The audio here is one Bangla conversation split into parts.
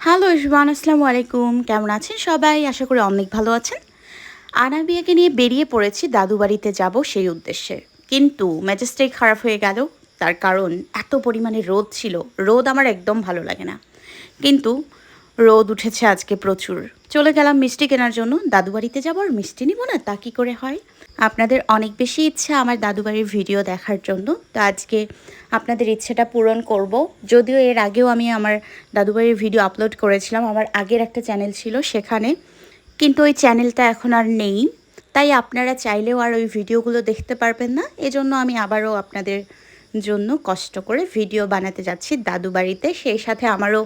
হ্যালো ইসবান আসসালামু আলাইকুম। কেমন আছেন সবাই? আশা করি অনেক ভালো আছেন। আনাবিয়াকে নিয়ে বেরিয়ে পড়েছি দাদু বাড়িতে যাব সেই উদ্দেশ্যে। কিন্তু ম্যাজেস্টেক খারাপ হয়ে গেল। তার কারণ এত পরিমাণে রোদ ছিল। রোদ আমার একদম ভালো লাগে না। কিন্তু রোদ উঠেছে আজকে প্রচুর। চলে গেলাম মিষ্টি কেনার জন্য। দাদু বাড়িতে যাব আর মিষ্টি নিব না, তা কী করে হয়? আপনাদের অনেক বেশি ইচ্ছা আমার দাদু বাড়ির ভিডিও দেখার জন্য। তো আজকে আপনাদের ইচ্ছেটা পূরণ করব। যদিও এর আগেও আমি আমার দাদু বাড়ির ভিডিও আপলোড করেছিলাম, আমার আগের একটা চ্যানেল ছিল সেখানে। কিন্তু ওই চ্যানেলটা এখন আর নেই। তাই আপনারা চাইলেও আর ওই ভিডিওগুলো দেখতে পারবেন না। এজন্য আমি আবারও আপনাদের জন্য কষ্ট করে ভিডিও বানাতে যাচ্ছি দাদু বাড়িতে সেই সাথে আমারও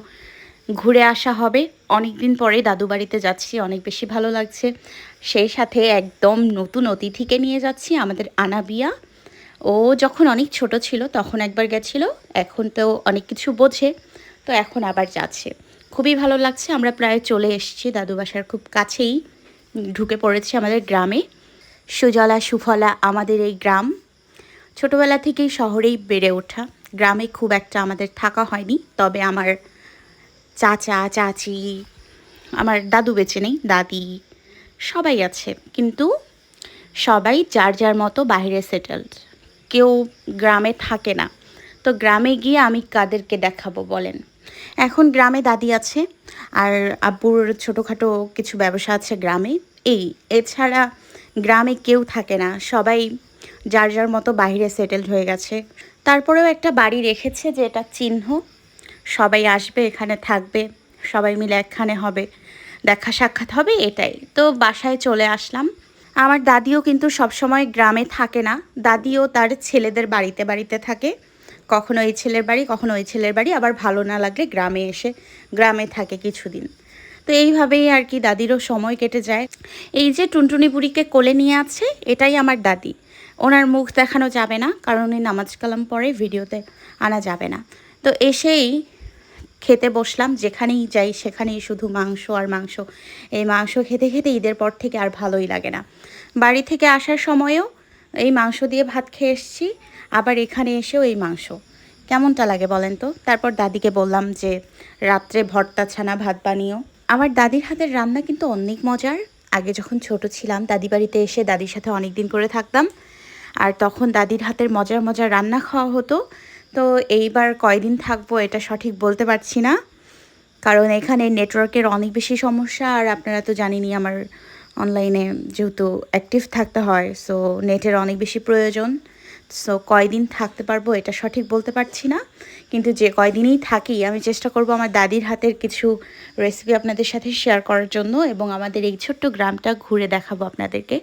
ঘুরে আসা হবে। অনেক দিন পরে দাদু বাড়িতে যাচ্ছি, অনেক বেশি ভালো লাগছে। সেই সাথে একদম নতুন অতিথিকে নিয়ে যাচ্ছি, আমাদের আনাবিয়া। ও যখন অনেক ছোট ছিল, তখন একবার গেছিল, এখন তো অনেক কিছু বোঝে, তো এখন আবার যাচ্ছে। খুবই ভালো লাগছে, আমরা প্রায় চলে এসেছি দাদু বাসার খুব কাছেই, ঢুকে পড়েছি আমাদের গ্রামে। সুজলা, সুফলা আমাদের এই গ্রাম। ছোটোবেলা থেকেই শহরেই বেড়ে ওঠা। গ্রামে খুব একটা আমাদের থাকা হয়নি, তবে আমার চাচা, চাচি, আমার দাদু বেঁচে নেই, দাদি সবাই আছে, কিন্তু সবাই যার যার মতো বাইরে সেটেলড কেউ গ্রামে থাকে না। তো গ্রামে গিয়ে আমি কাদেরকে দেখাবো বলেন। এখন গ্রামে দাদি আছে আর আব্বুর ছোটোখাটো কিছু ব্যবসা আছে গ্রামে। এই, এছাড়া গ্রামে কেউ থাকে না। সবাই যার যার মতো বাইরে সেটেলড হয়ে গেছে। তারপরেও একটা বাড়ি রেখেছে যে এটা চিহ্ন। সবাই আসবে, এখানে থাকবে, সবাই মিলে একখানে হবে। দেখা সাক্ষাৎ হবে এটাই। তো বাসায় চলে আসলাম। আমার দাদিও কিন্তু সবসময় গ্রামে থাকে না। দাদিও তার ছেলেদের বাড়িতে বাড়িতে থাকে। কখনো এই ছেলের বাড়ি, কখনো ওই ছেলের বাড়ি, আবার ভালো না লাগলে গ্রামে এসে গ্রামে থাকে কিছুদিন। তো এইভাবেই আর কি দাদিরও সময় কেটে যায়। এই যে টুনটুনি বুড়িকে কোলে নিয়ে আছে, এটাই আমার দাদি। ওনার মুখ দেখানো যাবে না, কারণ উনি নামাজ কালাম পরে ভিডিওতে আনা যাবে না। তো এসেই খেতে বসলাম, যেখানেই যাই সেখানেই শুধু মাংস আর মাংস। এই মাংস খেতে খেতে ঈদের পর থেকে আর ভালোই লাগে না। বাড়ি থেকে আসার সময়ও এই মাংস দিয়ে ভাত খেয়ে এসছি, আবার এখানে এসেও এই মাংস। কেমনটা লাগে বলেন তো? তারপর দাদিকে বললাম যে, রাত্রে ভর্তা, ছানা, ভাত বানিও। আমার দাদির হাতের রান্না কিন্তু অনেক মজার। আগে যখন ছোট ছিলাম, দাদি বাড়িতে এসে দাদির সাথে অনেক দিন করে থাকতাম। আর তখন দাদির হাতের মজার মজার রান্না খাওয়া হতো। তো এইবার কয়দিন থাকব এটা সঠিক বলতে পারছি না। কারণ এখানে নেটওয়ার্কের অনেক বেশি সমস্যা আর আপনারা তো জানেনই আমার অনলাইনে যেহেতু অ্যাক্টিভ থাকতে হয় সো নেটের অনেক বেশি প্রয়োজন। সো কয়দিন থাকতে পারব এটা সঠিক বলতে পারছি না, কিন্তু যে কয়দিনই থাকি আমি চেষ্টা করব আমার দাদির হাতের কিছু রেসিপি আপনাদের সাথে শেয়ার করার জন্য এবং আমাদের এই ছোট্ট গ্রামটা ঘুরে দেখাবো আপনাদেরকে।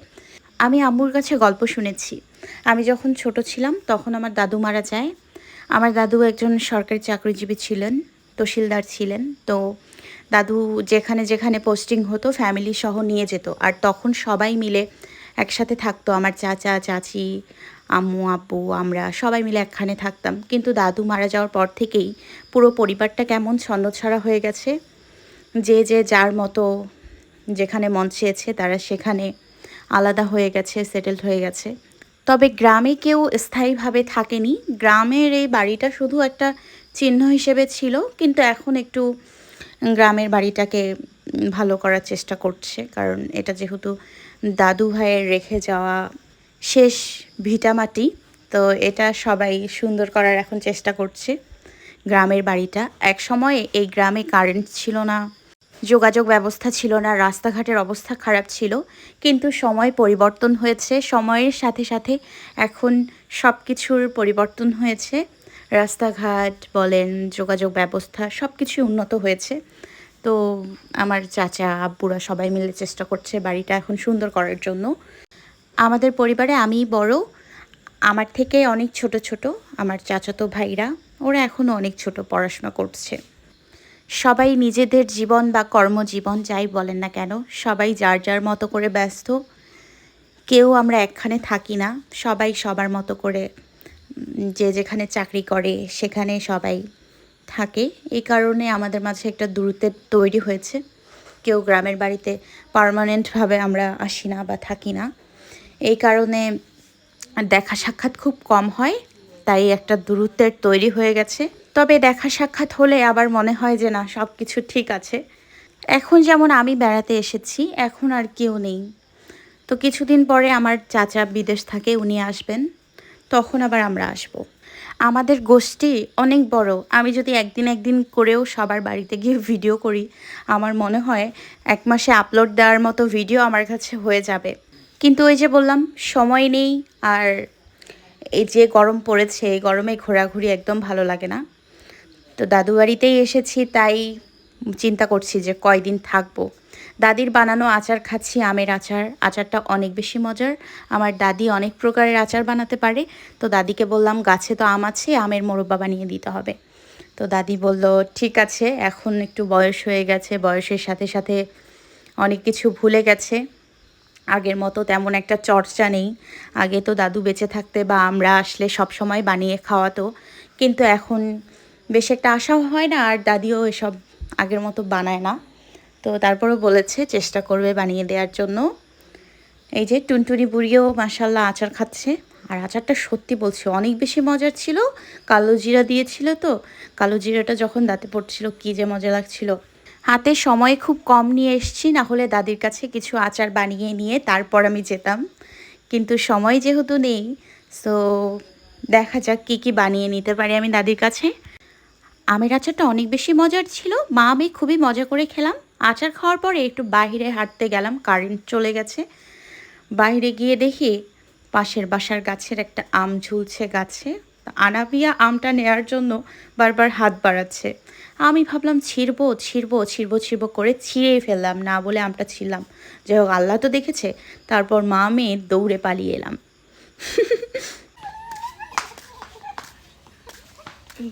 আমি আম্মুর কাছে গল্প শুনেছি। আমি যখন ছোট ছিলাম তখন আমার দাদু মারা যায় আমার দাদু একজন সরকারি চাকরিজীবী ছিলেন, তহসিলদার ছিলেন। তো দাদু যেখানে যেখানে পোস্টিং হতো ফ্যামিলি সহ নিয়ে যেত। আর তখন সবাই মিলে একসাথে থাকতো। আমার চাচা, চাচি, আম্মু, আব্বু, আমরা সবাই মিলে একখানে থাকতাম। কিন্তু দাদু মারা যাওয়ার পর থেকেই পুরো পরিবারটা কেমন ছন্নছাড়া হয়ে গেছে। যে যে, যার মতো যেখানে মন চেয়েছে, তারা সেখানে আলাদা হয়ে গেছে সেটেলড হয়ে গেছে। তবে গ্রামে কেউ স্থায়ীভাবে থাকেনি। গ্রামের এই বাড়িটা শুধু একটা চিহ্ন হিসেবে ছিল, কিন্তু এখন একটু গ্রামের বাড়িটাকে ভালো করার চেষ্টা করছে, কারণ এটা যেহেতু দাদু ভাইয়ের রেখে যাওয়া শেষ ভিটামাটি, তো এটা সবাই সুন্দর করার এখন চেষ্টা করছে গ্রামের বাড়িটা। এক সময়ে এই গ্রামে কারেন্ট ছিল না। যোগাযোগ ব্যবস্থা ছিল না, রাস্তাঘাটের অবস্থা খারাপ ছিল, কিন্তু সময় পরিবর্তন হয়েছে। সময়ের সাথে সাথে এখন সব কিছুর পরিবর্তন হয়েছে। রাস্তাঘাট বলেন, যোগাযোগ ব্যবস্থা সব কিছুই উন্নত হয়েছে। তো আমার চাচা, আব্বুরা সবাই মিলে চেষ্টা করছে বাড়িটা এখন সুন্দর করার জন্য। আমাদের পরিবারে আমি বড়। আমার থেকে অনেক ছোট ছোট। আমার চাচাতো ভাইরা, ওরা এখনও অনেক ছোট, পড়াশোনা করছে। সবাই নিজেদের জীবন বা কর্মজীবন যাই বলেন না কেন, সবাই যার যার মতো করে ব্যস্ত। কেউ আমরা একখানে থাকি না, সবাই সবার মতো করে যে যেখানে চাকরি করে সেখানে সবাই থাকে। এই কারণে আমাদের মাঝে একটা দূরত্বের তৈরি হয়েছে। কেউ গ্রামের বাড়িতে পারমানেন্টভাবে আমরা আসি না বা থাকি না। এই কারণে দেখা সাক্ষাৎ খুব কম হয়, তাই একটা দূরত্বের তৈরি হয়ে গেছে। তবে দেখা সাক্ষাৎ হলে আবার মনে হয় যে না সব কিছু ঠিক আছে। এখন যেমন আমি বেড়াতে এসেছি, এখন আর কেউ নেই। তো কিছুদিন পরে আমার চাচা বিদেশ থাকে, উনি আসবেন। তখন আবার আমরা আসব। আমাদের গোষ্ঠী অনেক বড়। আমি যদি একদিন একদিন করেও সবার বাড়িতে গিয়ে ভিডিও করি, আমার মনে হয় এক মাসে আপলোড দেওয়ার মতো ভিডিও আমার কাছে হয়ে যাবে। কিন্তু ওই যে বললাম, সময় নেই আর এই যে গরম পড়েছে, এই গরমে ঘোরাঘুরি একদম ভালো লাগে না। তো দাদু বাড়িতেই এসেছি, তাই চিন্তা করছি যে কয়দিন থাকব। দাদির বানানো আচার খাচ্ছি, আমের আচার। আচারটা অনেক বেশি মজার। আমার দাদি অনেক প্রকারের আচার বানাতে পারে। তো দাদিকে বললাম, গাছে তো আম আছে, আমের মোরব্বা বানিয়ে দিতে হবে। তো দাদি বলল, ঠিক আছে, এখন একটু বয়স হয়ে গেছে, বয়সের সাথে সাথে অনেক কিছু ভুলে গেছে। আগের মতো তেমন একটা চর্চা নেই। আগে তো দাদু বেঁচে থাকতে বা আমরা আসলে সব সময় বানিয়ে খাওয়াতো। কিন্তু এখন বেশ একটা আশাও হয় না, আর দাদিও এসব আগের মতো বানায় না। তো তারপরও বলেছে, চেষ্টা করবে বানিয়ে দেওয়ার জন্য। এই যে টুনটুনি বুড়িও মাসাল্লাহ আচার খাচ্ছে, আর আচারটা সত্যি বলছি, অনেক বেশি মজার ছিল, কালো জিরা দিয়েছিল তো, কালো জিরাটা যখন দাঁতে পড়ছিল, কী যে মজা লাগছিল। হাতে সময় খুব কম নিয়ে এসছি, না হলে দাদির কাছে কিছু আচার বানিয়ে নিয়ে তারপর আমি যেতাম। কিন্তু সময় যেহেতু নেই, সো দেখা যাক কী কী বানিয়ে নিতে পারি আমি দাদির কাছে। আমের আচারটা অনেক বেশি মজার ছিল। মা, আমি খুবই মজা করে খেলাম। আচার খাওয়ার পরে একটু বাইরে হাঁটতে গেলাম কারেন্ট চলে গেছে। বাইরে গিয়ে দেখি পাশের বাসার গাছের একটা আম ঝুলছে গাছে। আনাবিয়া আমটা নেয়ার জন্য বারবার হাত বাড়াচ্ছে। আমি ভাবলাম, ছিঁড়বো ছিঁড়বো ছিঁড়বো ছিঁড়বো করে ছিঁড়েই ফেললাম, না বলে আমটা ছিঁড়লাম। যাই হোক, আল্লাহ তো দেখেছে। তারপর মা মেয়ে দৌড়ে পালিয়ে এলাম।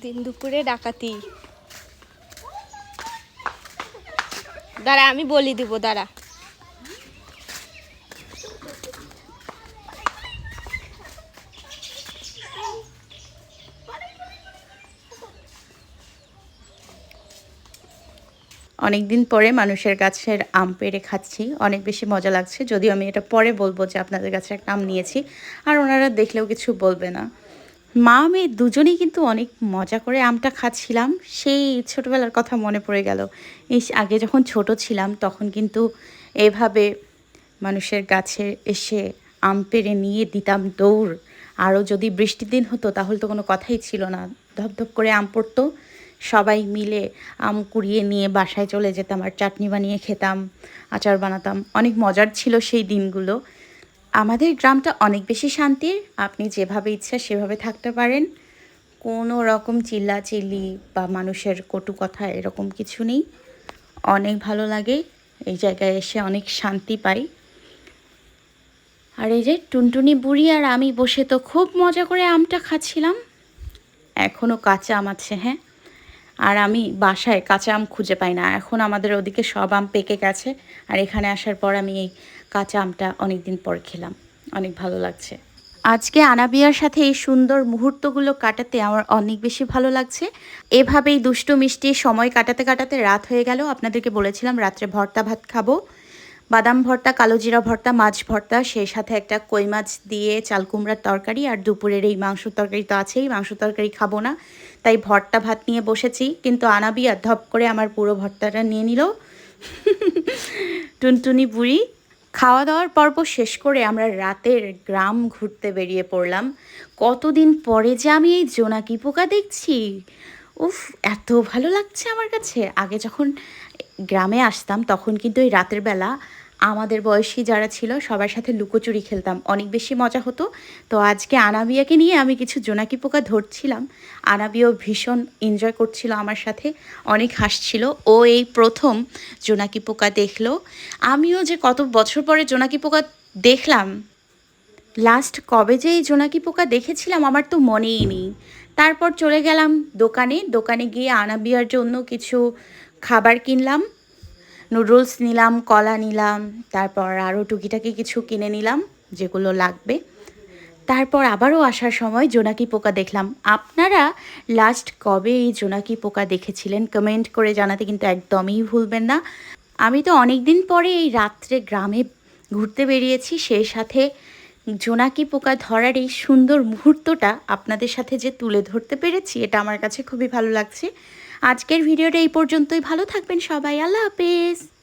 দিন দুপুরে ডাকাতি। দাঁড়া, আমি বলি দিব, দাঁড়া। অনেক দিন পরে মানুষের গাছের আম পেড়ে খাচ্ছি। অনেক বেশি মজা লাগছে। যদিও আমি এটা পরে বলব যে আপনাদের কাছে একটা আম নিয়েছি। আর ওনারা দেখলেও কিছু বলবে না। মা মেয়ে দুজনেই কিন্তু অনেক মজা করে আমটা খাচ্ছিলাম। সেই ছোটোবেলার কথা মনে পড়ে গেল। এই আগে যখন ছোট ছিলাম তখন কিন্তু এভাবে মানুষের গাছে এসে আম পেড়ে নিয়ে দিতাম দৌড়। আরও যদি বৃষ্টির দিন হতো তাহলে তো কোনো কথাই ছিল না। ধপধপ করে আম পড়তো। সবাই মিলে আম কুড়িয়ে নিয়ে বাসায় চলে যেতাম আর চাটনি বানিয়ে খেতাম, আচার বানাতাম। অনেক মজার ছিল সেই দিনগুলো। আমাদের গ্রামটা অনেক বেশি শান্তির। আপনি যেভাবে ইচ্ছা সেভাবে থাকতে পারেন। কোনো রকম চিল্লা চিল্লি বা মানুষের কটু কথা এরকম কিছু নেই। অনেক ভালো লাগে। এই জায়গায় এসে অনেক শান্তি পাই। আর এই যে টুনটুনি বুড়ি আর আমি বসে তো খুব মজা করে আমটা খাচ্ছিলাম। এখনও কাঁচা আম আছে হ্যাঁ। আর আমি বাসায় কাঁচা আম খুঁজে পাই না। এখন আমাদের ওদিকে সব আম পেকে গেছে। আর এখানে আসার পর আমি এই কাঁচা আমটা অনেক দিন পর খেলাম। অনেক ভালো লাগছে। আজকে আনাবিয়ার সাথে এই সুন্দর মুহূর্তগুলো কাটাতে আমার অনেক বেশি ভালো লাগছে। এভাবেই দুষ্টু মিষ্টি সময় কাটাতে কাটাতে রাত হয়ে গেল। আপনাদেরকে বলেছিলাম রাত্রে ভর্তা ভাত খাব। বাদাম ভর্তা, কালো জিরা ভর্তা, মাছ ভর্তা, সেই সাথে একটা কই মাছ দিয়ে চাল কুমড়ার তরকারি আর দুপুরের এই মাংস তরকারি তো আছেই, মাংস তরকারি খাব না। তাই ভর্তা ভাত নিয়ে বসেছি, কিন্তু আনাবিয়া ধপ করে আমার পুরো ভর্তাটা নিয়ে নিল। টুনটুনি বুড়ি খাওয়া দাওয়ার পর্ব শেষ করে আমরা রাতের গ্রাম ঘুরতে বেরিয়ে পড়লাম। কতদিন পরে যে আমি এই জোনাকি পোকা দেখছি? উফ, এত ভালো লাগছে আমার কাছে। আগে যখন গ্রামে আসতাম, তখন কিন্তু এই রাতের বেলা আমাদের বয়সী যারা ছিল, সবার সাথে লুকোচুরি খেলতাম। অনেক বেশি মজা হতো। তো আজকে আনাবিয়াকে নিয়ে আমি কিছু জোনাকি পোকা ধরছিলাম। আনাবিও ভীষণ এনজয় করছিল আমার সাথে। অনেক হাসছিল। ও এই প্রথম জোনাকি পোকা দেখল। আমিও যে কত বছর পরে জোনাকি পোকা দেখলাম লাস্ট কবে যে এই জোনাকি পোকা দেখেছিলাম আমার তো মনেই নেই। তারপর চলে গেলাম দোকানে। দোকানে গিয়ে আনাবিয়ার জন্য কিছু খাবার কিনলাম। নুডলস নিলাম, কলা নিলাম, তারপর আরও টুকিটাকি কিছু কিনে নিলাম, যেগুলো লাগবে। তারপর আবারও আসার সময় জোনাকি পোকা দেখলাম। আপনারা লাস্ট কবে এই জোনাকি পোকা দেখেছিলেন কমেন্ট করে জানাতে কিন্তু একদমই ভুলবেন না। আমি তো অনেক দিন পরে এই রাত্রে গ্রামে ঘুরতে বেরিয়েছি, সেই সাথে জোনাকি পোকা ধরার এই সুন্দর মুহূর্তটা আপনাদের সাথে যে তুলে ধরতে পেরেছি, এটা আমার কাছে খুবই ভালো লাগছে। আজকের ভিডিওটা এই পর্যন্তই। ভালো থাকবেন সবাই। আল্লাহ হাফেজ।